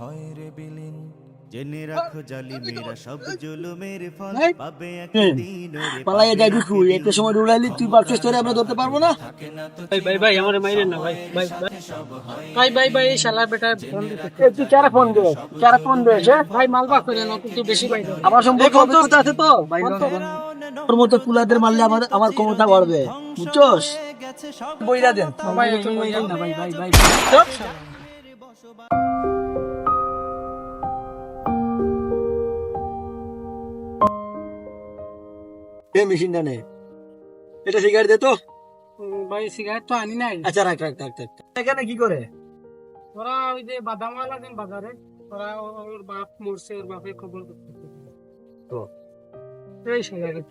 হয় জেনে রাখো সব জুলুমের ফল পাবে একদিন পালাইয়া একটা সময় উড়াইলি তুই পারছিস তোরে আমরা ধরতে পারব না ভাই ভাই ভাই আমার মাইরেন না ভাই ভাই ভাই ভাই ভাই ভাই শালা বেটা ফোন তুই ফোন দে ফোন দে ভাই মালবা না বেশি ভাই আমার সম্পর্কে অভিজ্ঞতা আছে তো তোর মতো কুলাদের মারলে আমার আমার ক্ষমতা বাড়বে। বুঝছস? বইরা দেন। ভাই তুমি মাইরেন না ভাই ভাই ভাই এই মেশিনটা নে। এটা সিগারেট দে তো। ভাই সিগারেট তো আনি নাই। আচ্ছা রাখ রাখ রাখ রাখ। এখানে কি করে? ওরা ওই যে বাদাম ওয়ালা দেন বাজারে। ওরা ওর বাপ মরছে ওর বাপের খবর করতে তো? এই সিগারেট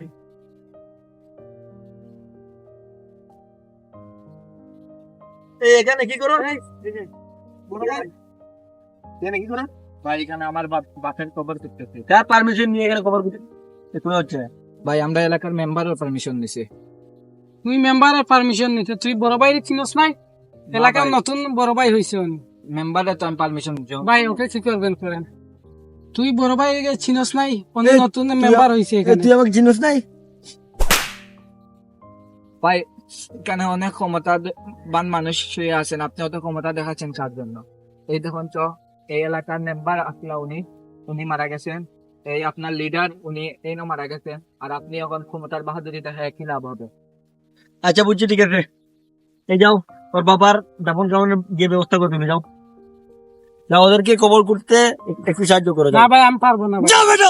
এই এখানে কি করো? এখানে কি করে? ভাই এখানে আমার বাপের খবর করতেছে কার পারমিশন নিয়ে এখানে খবর দিতে তুমি হচ্ছে? ভাই আমরা এলাকার মেম্বারের পারমিশন নিছি। তুই মেম্বারের পারমিশন নিতে তুই বড় ভাই চিনস নাই? এলাকার ভাই। নতুন বড় ভাই হইছে। মেম্বারে তো আমি পারমিশন ভাই ওকে ঠিক করবেন করেন। তুই বড় ভাই চিনস নাই নতুন মেম্বার হইছে এখানে। তুই আমাকে জিনিস নাই? ভাই এখানে অনেক ক্ষমতাবান মানুষ শুয়ে আছেন আপনি অত ক্ষমতা দেখাচ্ছেন কার জন্য? এই দেখুন তো এই এলাকার মেম্বার আসলা উনি উনি মারা গেছেন। এই আপনার লিডার উনি এই না মারা গেছেন। আর আপনি এখন ক্ষমতার বাহাদুরি দেখা কি লাভ হবে। আচ্ছা বুঝছি ঠিক আছে। এই যাও ওর বাবার দাফন কামনের গিয়ে ব্যবস্থা করে তুমি যাও। যাও ওদেরকে কবর করতে একটু সাহায্য করে না ভাই আমি পারব না যাবে বেটা।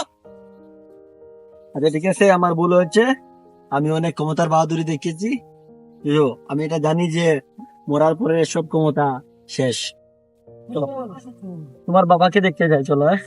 আচ্ছা ঠিক আছে আমার ভুল হচ্ছে আমি অনেক ক্ষমতার বাহাদুরি দেখেছি বুঝো আমি এটা জানি যে মরার পরে সব ক্ষমতা শেষ। তোমার বাবাকে দেখতে যাই চলো হ্যাঁ?